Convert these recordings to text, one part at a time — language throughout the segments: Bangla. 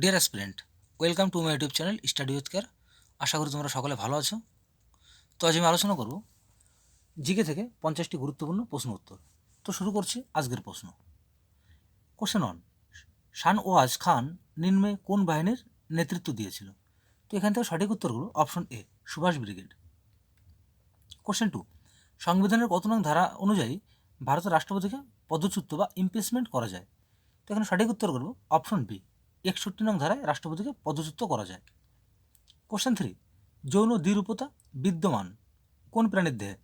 Dear aspirant welcome to my YouTube channel study with care আশা করি তোমরা সকলে ভালো আছো। তো আজ আমি আলোচনা করব জিকে থেকে পঞ্চাশটি গুরুত্বপূর্ণ প্রশ্ন উত্তর। তো শুরু করছি আজকের প্রশ্ন। কোশ্চেন ওয়ান শান ওয়াজ খান নিম্নে কোন বাহিনীর নেতৃত্ব দিয়েছিল? তো এখান থেকে সঠিক উত্তরগুলো option A Subhash Brigade. Question two সংবিধানের কত নং ধারা অনুযায়ী ভারতের রাষ্ট্রপতিকে পদচ্যুত বা ইমপিচমেন্ট করা যায়? তো এখানে সঠিক উত্তর করব অপশন বি একষট্টি নং ধারায় রাষ্ট্রপতিকে পদচ্যুত করা যায়। কোশ্চেন থ্রি যৌন দ্বিরূপতা বিদ্যমান, কোন প্রাণীর দেহে?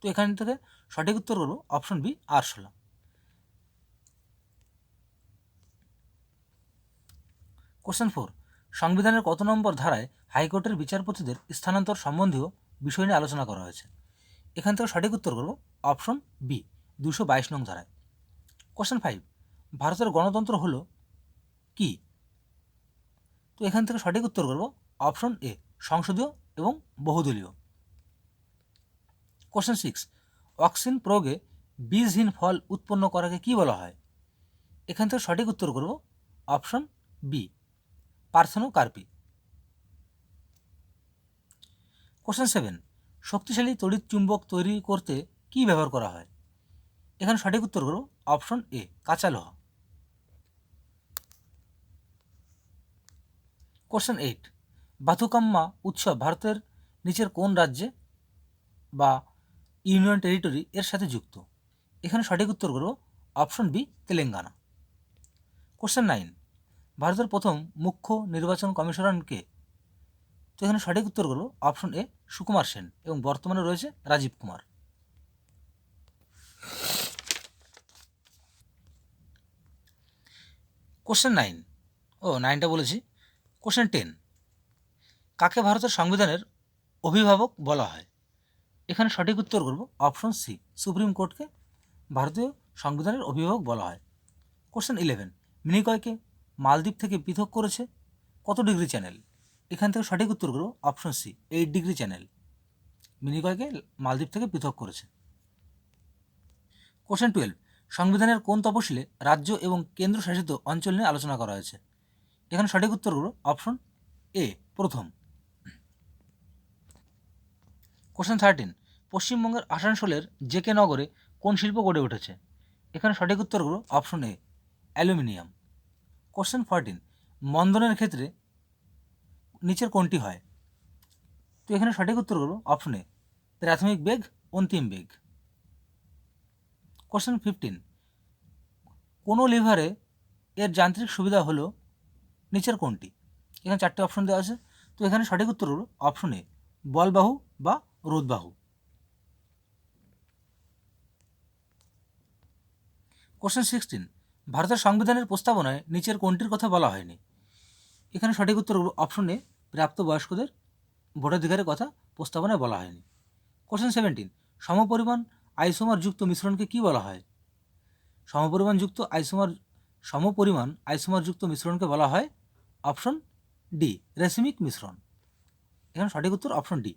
তো এখান থেকে সঠিক উত্তর করব অপশন বি আরশোলা। কোশ্চেন ফোর সংবিধানের কত নম্বর ধারায় হাইকোর্টের বিচারপতিদের স্থানান্তর সম্বন্ধীয় বিষয় নিয়ে আলোচনা করা হয়েছে? এখান থেকে সঠিক উত্তর করব অপশন বি দুশো বাইশ নং ধারায়। কোশ্চেন ফাইভ ভারতের গণতন্ত্র হলো কি? তো এখান থেকে সঠিক উত্তর করব অপশন এ সংসদীয় এবং বহুদলীয়। কোশ্চেন সিক্স অক্সিন প্রয়োগে বীজহীন ফল উৎপন্ন করাকে কি বলা হয়? এখান থেকে সঠিক উত্তর করব option B parthenocarpy. Question seven শক্তিশালী তড়িৎ চুম্বক তৈরি করতে কি ব্যবহার করা হয়? এখানে সঠিক উত্তর করব অপশন এ কাঁচা লোহা। কোশ্চেন এইট বাথুকাম্মা উৎসব ভারতের নিচের কোন রাজ্যে বা ইউনিয়ন টেরিটরি এর সাথে যুক্ত? এখানে সঠিক উত্তর করব option B Telangana. Question nine ভারতের প্রথম মুখ্য নির্বাচন কমিশনারকে তো এখানে সঠিক উত্তর করব অপশন এ সুকুমার সেন এবং বর্তমানে রয়েছে রাজীব কুমার। কোশ্চেন নাইন ও নাইনটা বলেছি। Question ten. কাকে ভারতের সংবিধানের অভিভাবক বলা হয়? এখানে সঠিক উত্তর করব, অপশন সি, সুপ্রিম কোর্টকে ভারতীয় সংবিধানের অভিভাবক বলা হয়। কোশ্চেন ইলেভেন, মিনিকয়কে মালদ্বীপ থেকে পৃথক করেছে? কত ডিগ্রি চ্যানেল? এখান থেকে সঠিক উত্তর করব, option C, eight degree channel. মিনিকয়কে মালদ্বীপ থেকে পৃথক করেছে। কোশ্চেন টুয়েলভ, সংবিধানের কোন তপশিলে রাজ্য এবং কেন্দ্রশাসিত অঞ্চল নিয়ে আলোচনা করা হয়েছে? এখানে সঠিক উত্তর হলো অপশন এ প্রথম। কোশ্চেন থার্টিন পশ্চিমবঙ্গের আসানসোলের জে কে নগরে কোন শিল্প গড়ে উঠেছে? এখানে সঠিক উত্তর হলো option A aluminium. Question fourteen মন্দনের ক্ষেত্রে নিচের কোনটি হয়? তো এখানে সঠিক উত্তর হলো অপশন এ প্রাথমিক বেগ, অন্তিম বেগ। কোশ্চেন ফিফটিন কোনো লিভারে এর যান্ত্রিক সুবিধা হলো নিচের কোনটি? এখানে চারটে অপশন দেওয়া আছে। তো এখানে সঠিক উত্তর হলো অপশন এ বলবাহু বা রোদবাহু। কোশ্চেন সিক্সটিন ভারতের সংবিধানের প্রস্তাবনায় নিচের কোনটির কথা বলা হয়নি? এখানে সঠিক উত্তর অপশন এ প্রাপ্তবয়স্কদের ভোটাধিকারের কথা প্রস্তাবনায় বলা হয়নি। কোশ্চেন সেভেন্টিন সমপরিমাণ আইসোমার যুক্ত মিশ্রণকে কি বলা হয়? সমপরিমাণ যুক্ত আইসোমার, সমপরিমাণ আইসোমার যুক্ত মিশ্রণকে বলা হয় অপশন ডি রেসিমিক মিশ্রণ এখানে সঠিক উত্তর অপশন ডি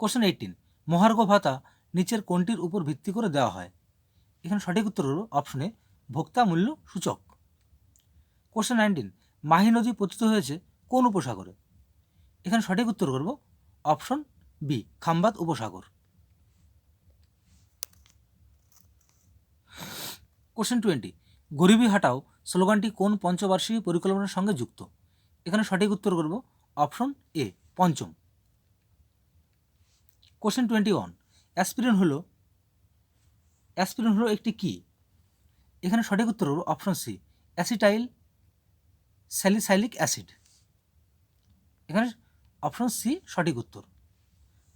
কোশ্চেন এইটিন মহার্ঘ ভাতা নিচের কোনটির উপর ভিত্তি করে দেওয়া হয়? এখানে সঠিক উত্তর হলো অপশনে ভোক্তা মূল্য সূচক। কোশ্চেন নাইনটিন মাহি নদী পতিত হয়েছে কোন উপসাগরে? এখানে সঠিক উত্তর করব অপশন বি খাম্বাত উপসাগর। কোশ্চেন টোয়েন্টি গরিবি হাটাও স্লোগানটি কোন পঞ্চবার্ষিকী পরিকল্পনার সঙ্গে যুক্ত? এখানে সঠিক উত্তর করব, অপশন এ, পঞ্চম। কোশ্চেন টোয়েন্টি ওয়ান অ্যাসপিরিন হলো অ্যাসপিরিন হলো একটি কি? এখানে সঠিক উত্তর হলো option C acetyl salicylic acid এখানে অপশন সি, সঠিক উত্তর।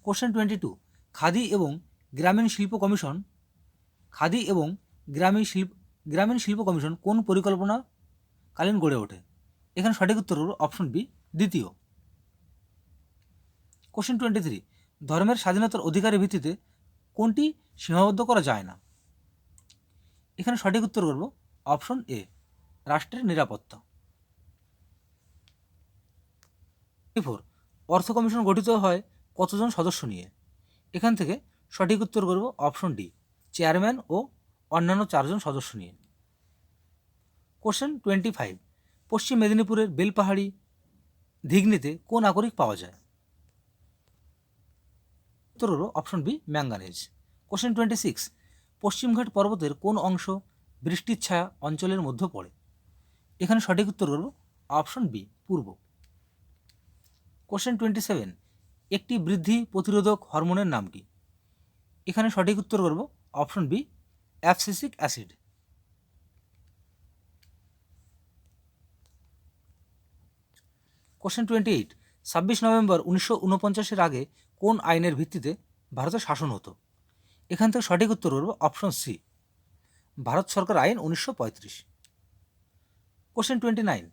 কোশ্চেন টোয়েন্টি টু খাদি এবং গ্রামীণ শিল্প কমিশন, খাদি এবং গ্রামীণ শিল্প গ্রামীণ শিল্প কমিশন কোন পরিকল্পনা কালীন গড়ে ওঠে? এখানে সঠিক উত্তর হলো অপশন বি দ্বিতীয়। কোশ্চেন টোয়েন্টি থ্রি ধর্মের স্বাধীনতার অধিকারের ভিত্তিতে কোনটি সীমাবদ্ধ করা যায় না? এখানে সঠিক উত্তর করব অপশন এ রাষ্ট্রের নিরাপত্তা। ফোর অর্থ কমিশন গঠিত হয় কতজন সদস্য নিয়ে? এখান থেকে সঠিক উত্তর করব অপশন ডি চেয়ারম্যান ও অন্যান্য চারজন সদস্য নিয়ে। কোশ্চেন টোয়েন্টি ফাইভ পশ্চিম মেদিনীপুরের বেলপাহাড়ি ধিগনিতে কোন আকরিক পাওয়া যায়? উত্তর option B manganese question twenty six পশ্চিমঘাট পর্বতের কোন অংশ বৃষ্টির ছায়া অঞ্চলের মধ্যে পড়ে? এখানে সঠিক উত্তর হলো অপশন বি পূর্ব। কোশ্চেন টোয়েন্টি সেভেন একটি বৃদ্ধি প্রতিরোধক হরমোনের নাম কি? এখানে সঠিক উত্তর করব option B abscisic acid. Question twenty eight ছাব্বিশ নভেম্বর উনিশশো উনপঞ্চাশের আগে কোন আইনের ভিত্তিতে ভারতের শাসন হতো? এখান থেকে সঠিক উত্তর করব অপশন সি ভারত সরকার আইন উনিশশো পঁয়ত্রিশ। কোশ্চেন টোয়েন্টি নাইন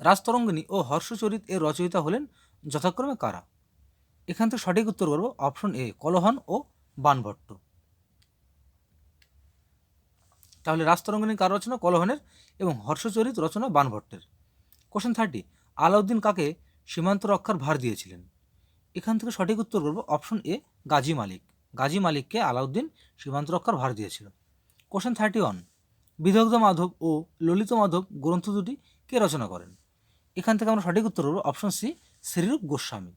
রাজতরঙ্গিনী ও হর্ষচরিত এর রচয়িতা হলেন যথাক্রমে কারা? এখান থেকে সঠিক উত্তর করব অপশন এ কলহন ও বানভট্ট। তাহলে রাজতরঙ্গিনী কার রচনা? কলহনের এবং হর্ষচরিত রচনা বানভট্টের। কোশ্চেন থার্টি আলাউদ্দিন কাকে সীমান্ত রক্ষার ভার দিয়েছিলেন? এখান থেকে সঠিক উত্তর করব অপশন এ গাজী মালিক। গাজী মালিককে আলাউদ্দিন সীমান্ত রক্ষার ভার দিয়েছিল। কোশ্চেন থার্টি ওয়ান বিদগ্ধ মাধব ও ললিত মাধব গ্রন্থ দুটি কে রচনা করেন? এখান থেকে আমরা সঠিক উত্তর করব option C Srirup Goswami.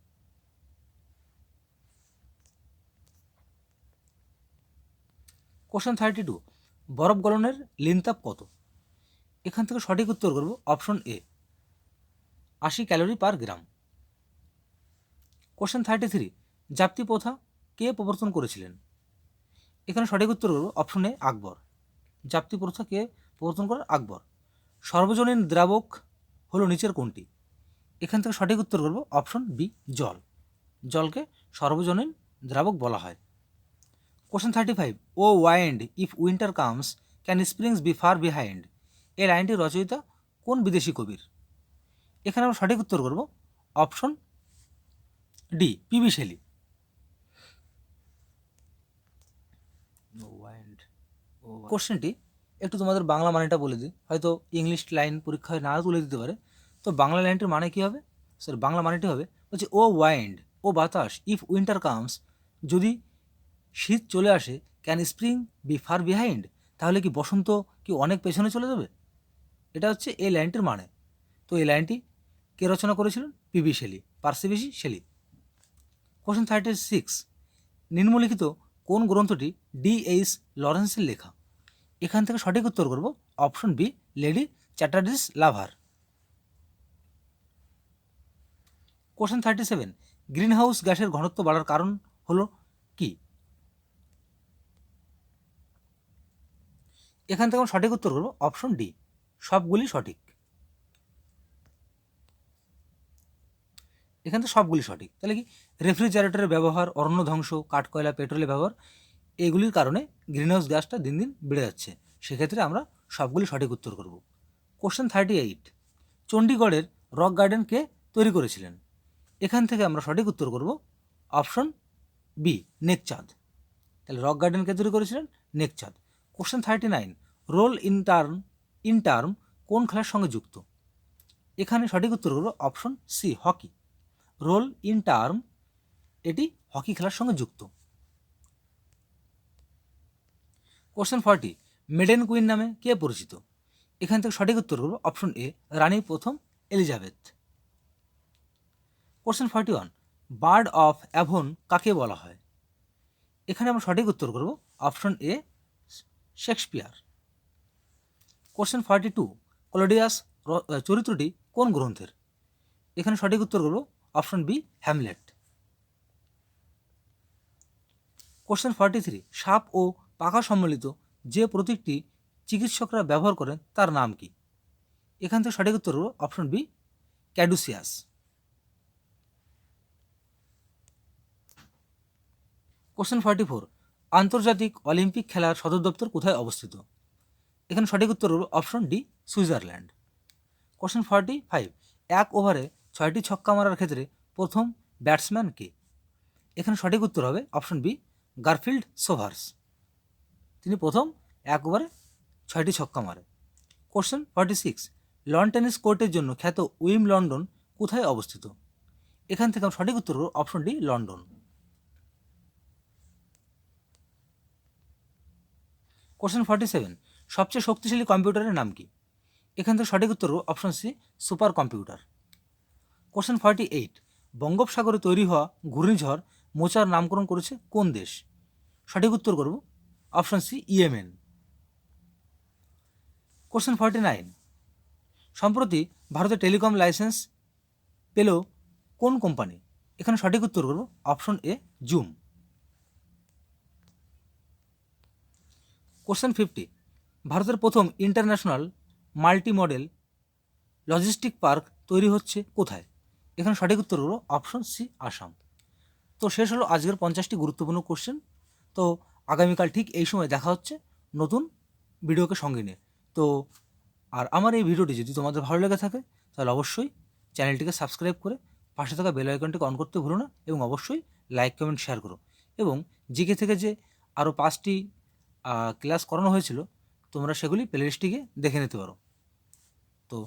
Question thirty two বরফ গলনের লিনতাপ কত? এখান থেকে সঠিক উত্তর করব অপশন এ আশি calorie per gram question thirty three জাপ্তি প্রথা কে প্রবর্তন করেছিলেন? এখানে সঠিক উত্তর করব অপশন এ আকবর। জাপ্তি প্রথা কে প্রবর্তন করেন আকবর। সর্বজনীন দ্রাবক হলো নিচের কোনটি? এখান থেকে সঠিক উত্তর করব অপশন বি জল। জলকে সর্বজনীন দ্রাবক বলা হয়। Question thirty five O wind if winter comes can springs be far behind এই লাইনটির রচয়িতা কোন বিদেশি কবির? এখানে আমরা সঠিক উত্তর করব। অপশন ডি পিবি শেলি কোশ্চেনটি একটু তোমাদের বাংলা মানেটা বলে দিই। হয়তো ইংলিশ লাইন পরীক্ষায় না তুলে দিতে পারে। তো বাংলা লাইনটির মানে কী হবে? স্যার বাংলা মানেটি হবে বলছে ও ওয়াইন্ড ও বাতাস ইফ উইন্টার কামস যদি শীত চলে আসে can spring be far behind তাহলে কি বসন্ত কি অনেক পেছনে চলে যাবে? এটা হচ্ছে এই লাইনটির মানে। তো এই লাইনটি কে রচনা করেছিলেন? PB Shelley Percy Bysshe Shelley question thirty six নিম্নলিখিত কোন গ্রন্থটি ডি এইচ লরেন্সের লেখা? এখান থেকে সঠিক উত্তর করব option B Lady Chatterley's lover question thirty seven greenhouse গ্যাসের ঘনত্ব বাড়ার কারণ হলো কি? এখান থেকে আমরা সঠিক উত্তর করব অপশন ডি। সবগুলি সঠিক। এখান থেকে সবগুলি সঠিক। তাহলে কি? রেফ্রিজারেটরের ব্যবহার, অরণ্য ধ্বংস, কাঠকয়লা, পেট্রোলের ব্যবহার, এগুলির কারণে গ্রিনহাউস গ্যাসটা দিন দিন বেড়ে যাচ্ছে। সেক্ষেত্রে আমরা সবগুলি সঠিক উত্তর করব। Question thirty eight. চণ্ডীগড়ের rock garden কে তৈরি করেছিলেন? এখান থেকে আমরা সঠিক উত্তর করব অপশন বি, নেকচাঁদ। তাহলে রক গার্ডেন কে তৈরি করেছিলেন? Nekchand. Question thirty nine, roll in term in term কোন খেলার সঙ্গে যুক্ত? এখানে সঠিক উত্তর করব option C, hockey. Roll in term, এটি হকি খেলার সঙ্গে যুক্ত। কোশ্চেন ফর্টি, মেডেন কুইন নামে কে পরিচিত? এখান থেকে সঠিক উত্তর করব অপশন এ, রানী প্রথম Elizabeth. Question forty one, bird of Avon কাকে বলা হয়? এখানে আমরা সঠিক উত্তর করব option A Shakespeare. Question forty two Claudius চরিত্রটি কোন গ্রন্থের? এখানে সঠিক উত্তর করব option B Hamlet question forty three সাপ ও পাখা সম্মিলিত যে প্রতীকটি চিকিৎসকরা ব্যবহার করেন, তার নাম কি? এখান থেকে সঠিক উত্তর হল option B caduceus question forty four আন্তর্জাতিক অলিম্পিক খেলার সদর দপ্তর কোথায় অবস্থিত? এখানে সঠিক উত্তর হলো option D, Switzerland. Question forty five এক ওভারে ছয়টি ছক্কা মারার ক্ষেত্রে প্রথম ব্যাটসম্যান কে? এখানে সঠিক উত্তর হবে অপশন বি, গারফিল্ড সোভার্স। তিনি প্রথম এক ওভারে ছয়টি ছক্কা মারে। Question forty six lawn tennis কোর্টের জন্য খ্যাত উইম লন্ডন কোথায় অবস্থিত? এখান থেকে সঠিক উত্তর হলো option D, London. Question forty seven সবচেয়ে শক্তিশালী কম্পিউটারের নাম কি? এখান থেকে সঠিক উত্তর option C supercomputer question forty eight বঙ্গোপসাগরে তৈরি হওয়া ঘূর্ণিঝড় মোচার নামকরণ করেছে কোন দেশ? সঠিক উত্তর করব option C Yemen. Question forty nine সম্প্রতি ভারতের টেলিকম লাইসেন্স পেল কোন কোম্পানি? এখানে সঠিক উত্তর করব option A Zoom question fifty. ভারতের প্রথম international multi model logistic park তৈরি হচ্ছে কোথায়? এখানে সঠিক উত্তর হলো অপশন সি, আসাম। তো শেষ হলো আজকের পঞ্চাশটি গুরুত্বপূর্ণ কোশ্চেন। তো আগামীকাল ঠিক এই সময় দেখা হচ্ছে নতুন ভিডিওকে সঙ্গে নিয়ে। তো আর আমার এই ভিডিওটি যদি তোমাদের ভালো লেগে থাকে, তাহলে অবশ্যই চ্যানেলটিকে সাবস্ক্রাইব করে পাশে থাকা বেল আইকনটিকে অন করতে ভুলো না এবং অবশ্যই লাইক, কমেন্ট, শেয়ার করো। এবং জিকে থেকে যে আরও পাঁচটি ক্লাস করানো হয়েছিল, তোমরা সেগুলি প্লেলিস্টটিকে দেখে নিতে পারো। তো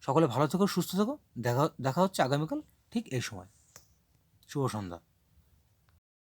সকলে ভালো থেকো, সুস্থ থেকো, দেখা দেখা হচ্ছে আগামীকাল ঠিক এই সময়। শুভ সন্ধ্যা।